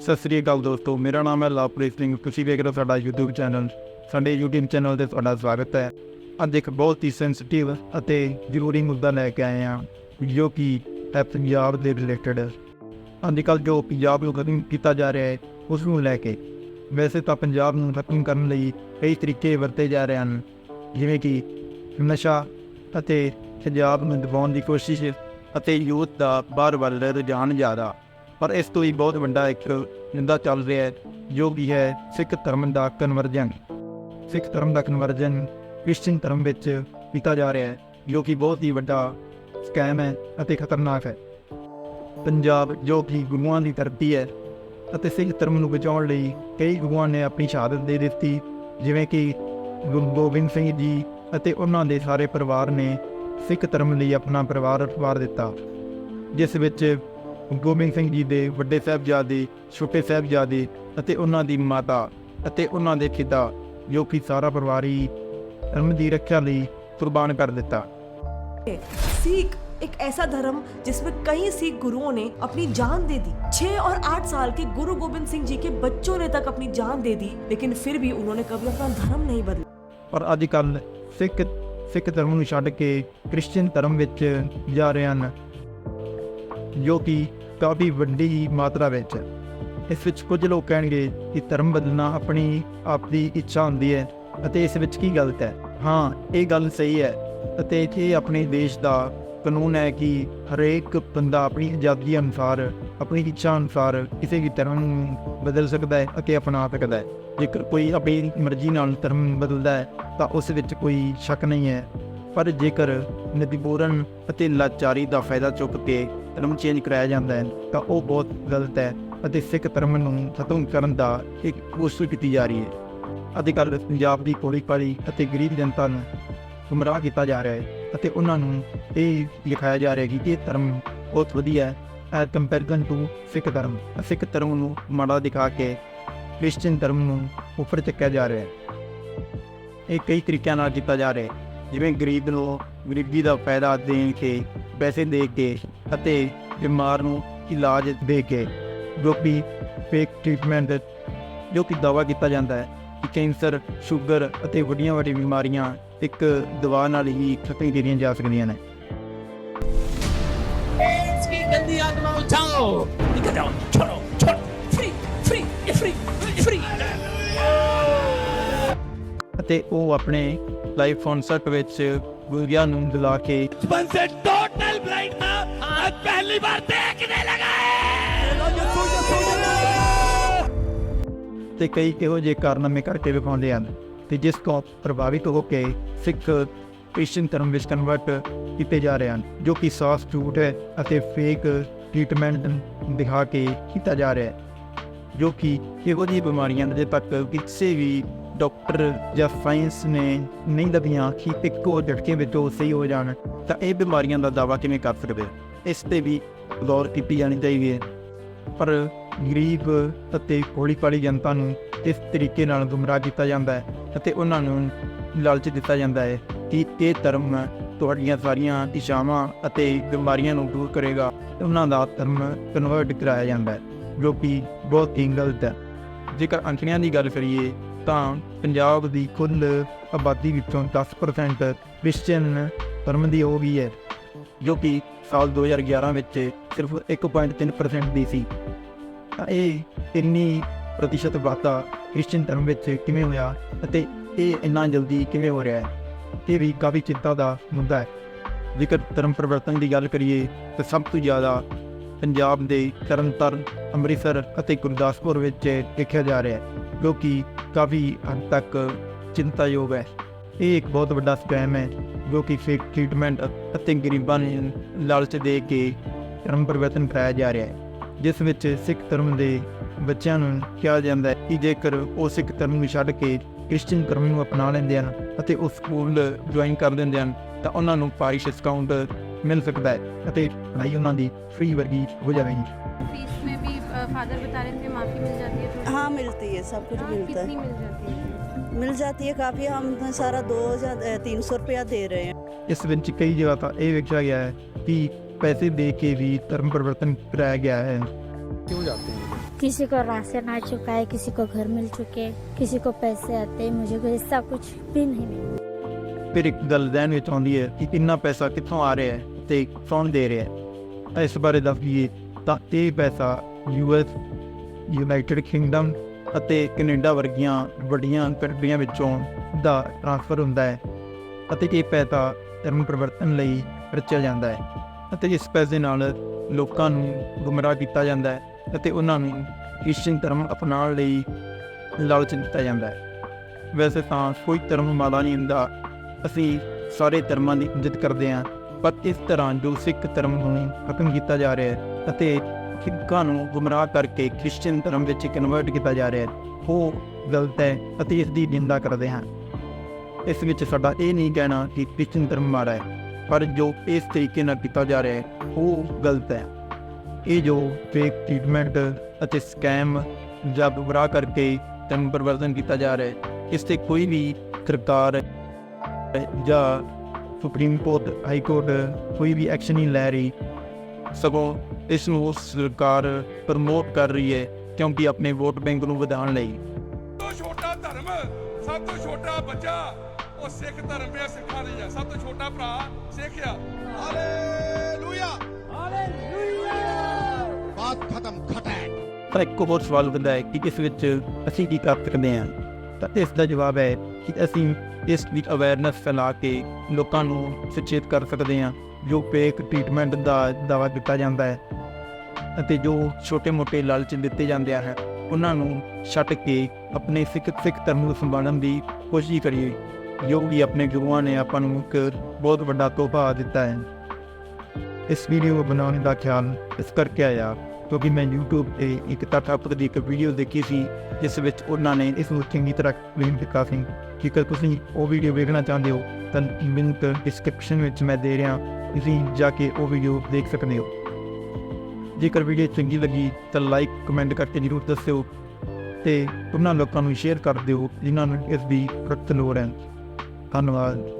ਸਤਿ ਸ੍ਰੀ ਅਕਾਲ ਦੋਸਤੋ, ਮੇਰਾ ਨਾਮ ਹੈ ਲਵਪ੍ਰੀਤ ਸਿੰਘ। ਤੁਸੀਂ ਵੇਖ ਰਹੇ ਹੋ ਸਾਡਾ YouTube ਚੈਨਲ ਸਾਡੇ YouTube ਚੈਨਲ ਤੇ ਤੁਹਾਡਾ ਸਵਾਗਤ ਹੈ। ਅੱਜ ਇੱਕ ਬਹੁਤ ਹੀ ਸੈਂਸਿਟਿਵ ਅਤੇ ਜ਼ਰੂਰੀ ਮੁੱਦਾ ਲੈ ਕੇ ਆਏ ਹਾਂ, ਜੋ ਕਿ ਹੈ ਪੰਜਾਬ ਦੇ ਰਿਲੇਟਡ ਅੱਜ ਕੱਲ੍ਹ ਜੋ ਪੰਜਾਬ ਨੂੰ ਖਤਮ ਕੀਤਾ ਜਾ ਰਿਹਾ ਹੈ, ਉਸ ਨੂੰ ਲੈ ਕੇ। ਵੈਸੇ ਤਾਂ ਪੰਜਾਬ ਨੂੰ ਖਤਮ ਕਰਨ ਲਈ ਕਈ ਤਰੀਕੇ ਵਰਤੇ ਜਾ ਰਹੇ ਹਨ। ਜਿਵੇਂ ਕਿ ਨਸ਼ਾ ਅਤੇ ਪੰਜਾਬ ਨੂੰ ਦਬਾਉਣ ਦੀ ਕੋਸ਼ਿਸ਼ ਅਤੇ ਯੂਥ ਦਾ ਬਾਹਰ ਵੱਲ ਰੁਝਾਨ ਜ਼ਿਆਦਾ। ਪਰ ਇਸ ਤੋਂ ਹੀ ਬਹੁਤ ਵੱਡਾ ਇੱਕ ਜਿੰਦਾ ਚੱਲ ਰਿਹਾ ਹੈ, ਜੋ ਕਿ ਹੈ ਸਿੱਖ ਧਰਮ ਦਾ ਕਨਵਰਜਨ ਸਿੱਖ ਧਰਮ ਦਾ ਕਨਵਰਜਨ ਕ੍ਰਿਸਚਨ ਧਰਮ ਵਿੱਚ ਕੀਤਾ ਜਾ ਰਿਹਾ ਹੈ, ਜੋ ਕਿ ਬਹੁਤ ਹੀ ਵੱਡਾ ਸਕੈਮ ਹੈ ਅਤੇ ਖਤਰਨਾਕ ਹੈ। ਪੰਜਾਬ ਜੋ ਕਿ ਗੁਰੂਆਂ ਦੀ ਧਰਤੀ ਹੈ ਅਤੇ ਸਿੱਖ ਧਰਮ ਨੂੰ ਬਚਾਉਣ ਲਈ ਕਈ ਗੁਰੂਆਂ ਨੇ ਆਪਣੀ ਸ਼ਹਾਦਤ ਦੇ ਦਿੱਤੀ, ਜਿਵੇਂ ਕਿ ਗੁਰੂ ਗੋਬਿੰਦ ਸਿੰਘ ਜੀ ਅਤੇ ਉਹਨਾਂ ਦੇ ਸਾਰੇ ਪਰਿਵਾਰ ਨੇ ਸਿੱਖ ਧਰਮ ਲਈ ਆਪਣਾ ਪਰਿਵਾਰ ਵਾਰ ਦਿੱਤਾ, ਜਿਸ ਵਿੱਚ ਗੋਬਿੰਦ ਸਿੰਘ ਜੀ ਦੇ ਵੱਡੇ ਸਾਹਿਬਜ਼ਾਦੇ ਛੋਟੇ ਸਾਹਿਬਜ਼ਾਦੇ ਅਤੇ ਉਹਨਾਂ ਦੀ ਮਾਤਾ ਅਤੇ ਉਹਨਾਂ ਦੇ ਪਿਤਾ ਜੋ ਕਿ ਸਾਰਾ ਪਰਿਵਾਰ ਹੀ ਧਰਮ ਦੀ ਰੱਖਿਆ ਲਈ ਕੁਰਬਾਨ ਕਰ ਦਿੱਤਾ सीख एक ऐसा धर्म जिसमें कई सिख गुरुओं ने अपनी जान दे दी छह और आठ साल के गुरु गोविंद सिंह जी के बच्चों ने तक अपनी जान दे दी लेकिन फिर भी उन्होंने कभी अपना धर्म नहीं बदला ਪਰ ਅੱਜ ਕੱਲ ਸਿੱਖ ਸਿੱਖ ਧਰਮ ਨੂੰ ਛੱਡ ਕੇ ਕ੍ਰਿਸਚੀਅਨ ਧਰਮ ਵਿੱਚ ਜਾ ਰਹੇ ਹਨ ਜੋ ਕਿ ਕਾਫੀ ਵੱਡੀ ਮਾਤਰਾ ਵਿੱਚ। ਹੈ। ਇਸ ਵਿੱਚ ਕੁਝ ਲੋਕ ਕਹਿਣਗੇ ਕਿ ਧਰਮ ਬਦਲਣਾ ਆਪਣੀ ਆਪ ਦੀ ਇੱਛਾ ਹੁੰਦੀ ਹੈ ਅਤੇ ਇਸ ਵਿੱਚ ਕੀ ਗਲਤ ਹੈ? ਹਾਂ, ਇਹ ਗੱਲ ਸਹੀ ਹੈ ਅਤੇ ਇਹ ਆਪਣੇ ਦੇਸ਼ ਦਾ ਕਾਨੂੰਨ ਹੈ ਕਿ ਹਰੇਕ ਬੰਦਾ ਆਪਣੀ ਆਜ਼ਾਦੀ ਅਨੁਸਾਰ, ਆਪਣੀ ਇੱਛਾ ਅਨੁਸਾਰ ਕਿਸੇ ਵੀ ਧਰਮ ਨੂੰ ਬਦਲ ਸਕਦਾ ਹੈ ਅਤੇ ਅਪਣਾ ਸਕਦਾ ਹੈ। ਜੇਕਰ ਕੋਈ ਆਪਣੀ ਮਰਜ਼ੀ ਨਾਲ ਧਰਮ ਬਦਲਦਾ ਹੈ ਤਾਂ ਉਸ ਵਿੱਚ ਕੋਈ ਸ਼ੱਕ ਨਹੀਂ ਹੈ। ਪਰ ਜੇਕਰ ਨਦੀਪੂਰਨ ਅਤੇ ਲਾਚਾਰੀ ਦਾ ਫਾਇਦਾ ਚੁੱਕ ਕੇ ਧਰਮ ਚੇਂਜ ਕਰਾਇਆ ਜਾਂਦਾ ਹੈ, ਤਾਂ ਉਹ ਬਹੁਤ ਗਲਤ ਹੈ ਅਤੇ ਸਿੱਖ ਧਰਮ ਨੂੰ ਖਤਮ ਕਰਨ ਦਾ ਇੱਕ ਕੋਸ਼ਿਸ਼ ਕੀਤੀ ਜਾ ਰਹੀ ਹੈ। ਅਤੇ ਕੱਲ੍ਹ ਪੰਜਾਬ ਦੀ ਕੋਲੀ ਪਾਲੀ ਅਤੇ ਗਰੀਬ ਜਨਤਾ ਨੂੰ ਗੁੰਮਰਾਹ ਕੀਤਾ ਜਾ ਰਿਹਾ ਹੈ ਅਤੇ ਉਹਨਾਂ ਨੂੰ ਇਹ ਲਿਖਾਇਆ ਜਾ ਰਿਹਾ ਹੈ ਕਿ ਇਹ ਧਰਮ ਬਹੁਤ ਵਧੀਆ ਹੈ। ਐਜ਼ ਕੰਪੈਰੀਜ਼ਨ ਟੂ ਸਿੱਖ ਧਰਮ। ਸਿੱਖ ਧਰਮ ਨੂੰ ਮਾੜਾ ਦਿਖਾ ਕੇ ਕ੍ਰਿਸਚੀਅਨ ਧਰਮ ਨੂੰ ਉੱਪਰ ਚੱਕਿਆ ਜਾ ਰਿਹਾ ਹੈ। ਇਹ ਕਈ ਤਰੀਕਿਆਂ ਨਾਲ ਕੀਤਾ ਜਾ ਰਿਹਾ ਹੈ। ਜਿਵੇਂ ਗਰੀਬ ਨੂੰ ਗਰੀਬੀ ਦਾ ਫਾਇਦਾ ਦੇਣ ਕੇ ਪੈਸੇ ਦੇ ਕੇ ਅਤੇ ਬਿਮਾਰ ਨੂੰ ਇਲਾਜ ਦੇ ਕੇ ਜੋ ਕਿ ਫੇਕ ਟ੍ਰੀਟਮੈਂਟ ਜੋ ਕਿ ਦਾਵਾ ਕੀਤਾ ਜਾਂਦਾ ਹੈ ਕਿ ਕੈਂਸਰ ਸ਼ੂਗਰ ਅਤੇ ਵੱਡੀਆਂ ਵੱਡੀਆਂ ਬਿਮਾਰੀਆਂ ਇੱਕ ਦਵਾ ਨਾਲ ਹੀ ਖਤਮ ਕੀਤੀਆਂ ਜਾ ਸਕਦੀਆਂ ਨੇ। ਇਸ ਅਤੇ ਉਹ ਆਪਣੇ ਲਾਈਵ ਕਨਸਰਟ ਵਿੱਚ ਗੁਲਗਿਆ ਨੂੰ ਦਿਲਾ ਕੇ ਬੰਸੇ ਟੋਟਲ ਬਲਾਈਂਡ ਥਾ ਪਹਿਲੀ ਵਾਰ ਦੇਖਣੇ ਲਗਾ ਤੇ ਕਈ ਕਿਹੋ ਜਿਹੇ ਕਾਰਨਾਮੇ ਕਰਕੇ ਵਿਖਾਉਂਦੇ ਹਨ ਤੇ ਜਿਸ ਤੋਂ ਪ੍ਰਭਾਵਿਤ ਹੋ ਕੇ ਸਿੱਖ ਕ੍ਰਿਸਚੀਅਨ ਧਰਮ ਵਿੱਚ ਕਨਵਰਟ ਕੀਤੇ ਜਾ ਰਹੇ ਹਨ ਜੋ ਕਿ ਸਾਫ਼ ਝੂਠ ਹੈ ਅਤੇ ਫੇਕ ਟ੍ਰੀਟਮੈਂਟ ਦਿਖਾ ਕੇ ਕੀਤਾ ਜਾ ਰਿਹਾ ਹੈ ਜੋ ਕਿ ਇਹੋ ਜਿਹੀ ਬਿਮਾਰੀਆਂ ਦੇ ਤੱਕ ਕਿਸੇ ਵੀ ਡਾਕਟਰ ਜਾਂ ਸਾਇੰਸ ਨੇ ਨਹੀਂ ਦੱਬੀਆਂ ਕਿ ਇੱਕੋ ਝਟਕੇ ਵਿੱਚ ਉਹ ਸਹੀ ਹੋ ਜਾਣ, ਤਾਂ ਇਹ ਬਿਮਾਰੀਆਂ ਦਾ ਦਾਵਾ ਕਿਵੇਂ ਕਰ ਸਕਦੇ? ਇਸ ਤੇ ਵੀ ਗੌਰ ਕੀਤੀ ਜਾਣੀ ਚਾਹੀਦੀ ਹੈ। ਪਰ ਗਰੀਬ ਅਤੇ ਹੌਲੀ ਪਾਲੀ ਜਨਤਾ ਨੂੰ ਇਸ ਤਰੀਕੇ ਨਾਲ ਗੁੰਮਰਾਹ ਕੀਤਾ ਜਾਂਦਾ ਹੈ ਅਤੇ ਉਹਨਾਂ ਨੂੰ ਲਾਲਚ ਦਿੱਤਾ ਜਾਂਦਾ ਹੈ ਕਿ ਇਹ ਧਰਮ ਤੁਹਾਡੀਆਂ ਸਾਰੀਆਂ ਇੱਛਾਵਾਂ ਅਤੇ ਬਿਮਾਰੀਆਂ ਨੂੰ ਦੂਰ ਕਰੇਗਾ। ਉਹਨਾਂ ਦਾ ਧਰਮ ਕਨਵਰਟ ਕਰਾਇਆ ਜਾਂਦਾ ਹੈ, ਜੋ ਕਿ ਬਹੁਤ ਹੀ ਗਲਤ ਹੈ। ਜੇਕਰ ਅੰਕੜਿਆਂ ਦੀ ਗੱਲ ਕਰੀਏ ਤਾਂ ਪੰਜਾਬ ਦੀ ਕੁੱਲ ਆਬਾਦੀ ਵਿੱਚੋਂ 10% ਕ੍ਰਿਸਚੀਅਨ ਧਰਮ ਦੀ ਹੋ ਗਈ ਹੈ, ਜੋ ਕਿ ਸਾਲ 2011 ਵਿੱਚ ਸਿਰਫ 1.3% ਦੀ ਸੀ। ਤਾਂ ਇਹ ਇੰਨੀ ਪ੍ਰਤੀਸ਼ਤ ਵਾਧਾ ਕ੍ਰਿਸਚੀਅਨ ਧਰਮ ਵਿੱਚ ਕਿਵੇਂ ਹੋਇਆ ਅਤੇ ਇਹ ਇੰਨਾ ਜਲਦੀ ਕਿਵੇਂ ਹੋ ਰਿਹਾ ਹੈ, ਇਹ ਵੀ ਕਾਫੀ ਚਿੰਤਾ ਦਾ ਮੁੱਦਾ ਹੈ। ਜੇਕਰ ਧਰਮ ਪਰਿਵਰਤਨ ਦੀ ਗੱਲ ਕਰੀਏ, ਤਾਂ ਸਭ ਤੋਂ ਜ਼ਿਆਦਾ ਪੰਜਾਬ ਦੇ ਤਰਨਤਾਰਨ, ਅੰਮ੍ਰਿਤਸਰ ਅਤੇ ਗੁਰਦਾਸਪੁਰ ਵਿੱਚ ਦੇਖਿਆ ਜਾ ਰਿਹਾ ਹੈ। ਜੋ ਕਿ ਕਾਫੀ ਹੱਦ ਤੱਕ ਚਿੰਤਾਯੋਗ ਹੈ। ਇਹ ਇੱਕ ਬਹੁਤ ਵੱਡਾ ਸਕੈਮ ਹੈ, ਜੋ ਕਿ ਫੇਕ ਟ੍ਰੀਟਮੈਂਟ ਅਤੇ ਗਰੀਬਾਂ ਨੂੰ ਲਾਲਚ ਦੇ ਕੇ ਧਰਮ ਪਰਿਵਰਤਨ ਕਰਾਇਆ ਜਾ ਰਿਹਾ ਹੈ, ਜਿਸ ਵਿੱਚ ਸਿੱਖ ਧਰਮ ਦੇ ਬੱਚਿਆਂ ਨੂੰ ਕਿਹਾ ਜਾਂਦਾ ਹੈ ਕਿ ਜੇਕਰ ਉਹ ਸਿੱਖ ਧਰਮ ਨੂੰ ਛੱਡ ਕੇ ਕ੍ਰਿਸਚੀਅਨ ਧਰਮ ਨੂੰ ਅਪਣਾ ਲੈਂਦੇ ਹਨ ਅਤੇ ਉਹ ਸਕੂਲ ਜੁਆਇਨ ਕਰ ਦਿੰਦੇ ਹਨ, ਤਾਂ ਉਹਨਾਂ ਨੂੰ ਪਾਰਿਸ਼ ਡਿਸਕਾਊਂਟ ਮਿਲ ਸਕਦਾ ਹੈ ਅਤੇ ਪੜ੍ਹਾਈ ਉਹਨਾਂ ਦੀ ਫ੍ਰੀ ਵਰਗੀ ਹੋ ਜਾਵੇਗੀ। ਫੀਸ ਮੇ ਵੀ फादर बता रहे थे माफ़ी मिल जाती है थोड़ी हाँ मिलती है सब कुछ हाँ, मिलता कितनी है मिल जाती है मिल जाती है काफ़ी हम तो सारा दो हज़ार तीन सौ रुपया दे रहे हैं ਇਸ ਵਿੱਚ ਕਈ ਜਗ੍ਹਾ ਤਾਂ ਇਹ ਵੇਖਿਆ ਗਿਆ ਹੈ ਕਿ ਪੈਸੇ ਦੇ ਕੇ ਵੀ ਧਰਮ ਪਰਿਵਰਤਨ ਕਰਾਇਆ ਗਿਆ ਹੈ क्यों जाते हैं किसी को राशन आ चुका है किसी को घर मिल चुके हैं किसी को पैसे आते हैं मुझे कोई ऐसा कुछ भी नहीं मिला ਫਿਰ ਇੱਕ ਗੱਲ ਧਿਆਨ ਵਿੱਚ ਆਉਂਦੀ ਹੈ ਕਿ ਇੰਨਾ ਪੈਸਾ ਕਿੱਥੋਂ ਆ ਰਿਹਾ ਹੈ ਤੇ ਕੌਣ ਦੇ ਰਿਹਾ ਹੈ ਤਾਂ ਇਸ ਬਾਰੇ ਦੱਸ ਦਈਏ ਤਾਂ ਇਹ ਪੈਸਾ ਯੂਐਸ, ਯੂਨਾਈਟਿਡ ਕਿੰਗਡਮ ਅਤੇ ਕੈਨੇਡਾ ਵਰਗੀਆਂ ਵੱਡੀਆਂ ਕੰਟਰੀਆਂ ਵਿੱਚੋਂ ਦਾ ਟ੍ਰਾਂਸਫਰ ਹੁੰਦਾ ਹੈ ਅਤੇ ਇਹ ਪੈਸਾ ਧਰਮ ਪਰਿਵਰਤਨ ਲਈ ਵਰਤਿਆ ਜਾਂਦਾ ਹੈ ਅਤੇ ਇਸ ਪੈਸੇ ਨਾਲ ਲੋਕਾਂ ਨੂੰ ਗੁੰਮਰਾਹ ਕੀਤਾ ਜਾਂਦਾ ਹੈ ਅਤੇ ਉਹਨਾਂ ਨੂੰ ਕ੍ਰਿਸਚਨ ਧਰਮ ਅਪਣਾਉਣ ਲਈ ਲਾਲਚ ਦਿੱਤਾ ਜਾਂਦਾ ਹੈ। ਵੈਸੇ ਤਾਂ ਕੋਈ ਧਰਮ ਮਾਲਾ ਨਹੀਂ ਹੁੰਦਾ, ਅਸੀਂ ਸਾਰੇ ਧਰਮਾਂ ਦੀ ਇੱਜ਼ਤ ਕਰਦੇ ਹਾਂ, ਪਰ ਇਸ ਤਰ੍ਹਾਂ ਜੋ ਸਿੱਖ ਧਰਮ ਨੂੰ ਖਤਮ ਕੀਤਾ ਜਾ ਰਿਹਾ ਹੈ ਅਤੇ ਸਿੱਖਾਂ ਨੂੰ ਗੁੰਮਰਾਹ ਕਰਕੇ ਕ੍ਰਿਸਚੀਅਨ ਧਰਮ ਵਿੱਚ ਕਨਵਰਟ ਕੀਤਾ ਜਾ ਰਿਹਾ ਹੈ, ਉਹ ਗਲਤ ਹੈ ਅਤੇ ਇਸ ਦੀ ਨਿੰਦਾ ਕਰਦੇ ਹਾਂ ਇਸ ਵਿੱਚ ਸਾਡਾ ਇਹ ਨਹੀਂ ਕਹਿਣਾ ਕਿ ਕ੍ਰਿਸਚੀਅਨ ਧਰਮ ਮਾੜਾ ਹੈ, ਪਰ ਜੋ ਇਸ ਤਰੀਕੇ ਨਾਲ ਕੀਤਾ ਜਾ ਰਿਹਾ ਹੈ, ਉਹ ਗਲਤ ਹੈ। ਇਹ ਜੋ ਫੇਕ ਟ੍ਰੀਟਮੈਂਟ ਅਤੇ ਸਕੈਮ ਜਾਂ ਗੁੰਮਰਾਹ ਕਰਕੇ ਧਰਮ ਪਰਿਵਰਤਨ ਕੀਤਾ ਜਾ ਰਿਹਾ ਹੈ, ਇਸ ਤੇ ਕੋਈ ਵੀ ਸਰਕਾਰ ਜਾਂ ਸੁਪਰੀਮ ਕੋਰਟ, ਹਾਈ ਕੋਰਟ ਕੋਈ ਵੀ ਐਕਸ਼ਨ ਨਹੀਂ ਲੈ ਰਹੀ। ਸਗੋਂ ਇਸ ਨੂੰ ਸਰਕਾਰ ਪ੍ਰਮੋਟ ਕਰ ਰਹੀ ਹੈ ਕਿਉਂਕਿ ਆਪਣੇ ਵੋਟ ਬੈਂਕ ਨੂੰ ਵਧਾਉਣ ਲਈ। ਛੋਟਾ ਧਰਮ ਸਭ ਛੋਟਾ ਬੱਚਾ ਉਹ ਸਿੱਖ ਧਰਮ ਹੈ ਸਿੱਖਾਂ ਦੀ ਹੈ। ਸਭ ਛੋਟਾ ਭਰਾ ਸਿੱਖ ਹਾਲੇਲੂਇਆ! ਹਾਲੇਲੂਇਆ! ਬਾਤ ਖਤਮ ਖਟੈਕ ਪਰ ਇੱਕ ਹੋਰ ਸਵਾਲ ਹੁੰਦਾ ਹੈ ਕਿ ਇਸ ਵਿੱਚ ਅਸੀਂ ਕੀ ਕਰ ਸਕਦੇ ਹਾਂ? ਤਾਂ ਇਸ ਦਾ ਜਵਾਬ ਹੈ ਕਿ ਅਸੀਂ ਇਸ ਵਿੱਚ ਅਵੇਅਰਨੈਸ ਫੈਲਾ ਕੇ ਲੋਕਾਂ ਨੂੰ ਸੁਚੇਤ ਕਰ ਸਕਦੇ ਹਾਂ। ਜੋ ਪੇਕ ਟ੍ਰੀਟਮੈਂਟ ਦਾ ਦਾਵਾ ਦਿੱਤਾ ਜਾਂਦਾ ਹੈ ਅਤੇ ਜੋ ਛੋਟੇ-ਮੋਟੇ ਲਾਲਚ ਦਿੱਤੇ ਜਾਂਦੇ ਹਨ ਉਹਨਾਂ ਨੂੰ ਛੱਡ ਕੇ ਆਪਣੇ ਸਿੱਖ ਸਿੱਖ ਧਰਮ ਨੂੰ ਸੰਭਾਲਣ ਦੀ ਕੋਸ਼ਿਸ਼ ਕਰੀਏ। ਜੋ ਵੀ ਆਪਣੇ ਗੁਰੂਆਂ ਨੇ ਆਪਾਂ ਨੂੰ ਇੱਕ ਬਹੁਤ ਵੱਡਾ ਤੋਹਫਾ ਦਿੱਤਾ ਹੈ। ਇਸ ਵੀਡੀਓ ਬਣਾਉਣ ਦਾ ਖਿਆਲ ਇਸ ਕਰਕੇ ਆਇਆ ਕਿਉਂਕਿ ਮੈਂ YouTube ਤੇ ਇੱਕ ਤੱਥਾਪਕ ਦੀ ਇੱਕ ਵੀਡੀਓ ਦੇਖੀ ਸੀ, ਜਿਸ ਵਿੱਚ ਉਹਨਾਂ ਨੇ ਇਸ ਨੂੰ ਚੰਗੀ ਤਰ੍ਹਾਂ ਐਕਸਪਲੇਨ ਕੀਤਾ ਸੀ। ਜੇਕਰ ਤੁਸੀਂ ਉਹ ਵੀਡੀਓ ਵੇਖਣਾ ਚਾਹੁੰਦੇ ਹੋ, ਤਾਂ ਲਿੰਕ ਡਿਸਕ੍ਰਿਪਸ਼ਨ ਵਿੱਚ ਮੈਂ ਦੇ ਰਿਹਾ। ਤੁਸੀਂ ਜਾ ਕੇ ਉਹ ਵੀਡੀਓ ਦੇਖ ਸਕਦੇ ਹੋ। ਜੇਕਰ ਵੀਡੀਓ ਚੰਗੀ ਲੱਗੀ ਤਾਂ ਲਾਈਕ ਕਮੈਂਟ ਕਰਕੇ ਜ਼ਰੂਰ ਦੱਸਿਓ ਤੇ ਉਹਨਾਂ ਲੋਕਾਂ ਨੂੰ ਸ਼ੇਅਰ ਕਰ ਦਿਓ ਜਿਨ੍ਹਾਂ ਨੂੰ ਇਸ ਦੀ ਸਖਤ ਲੋੜ ਹੈ। ਧੰਨਵਾਦ।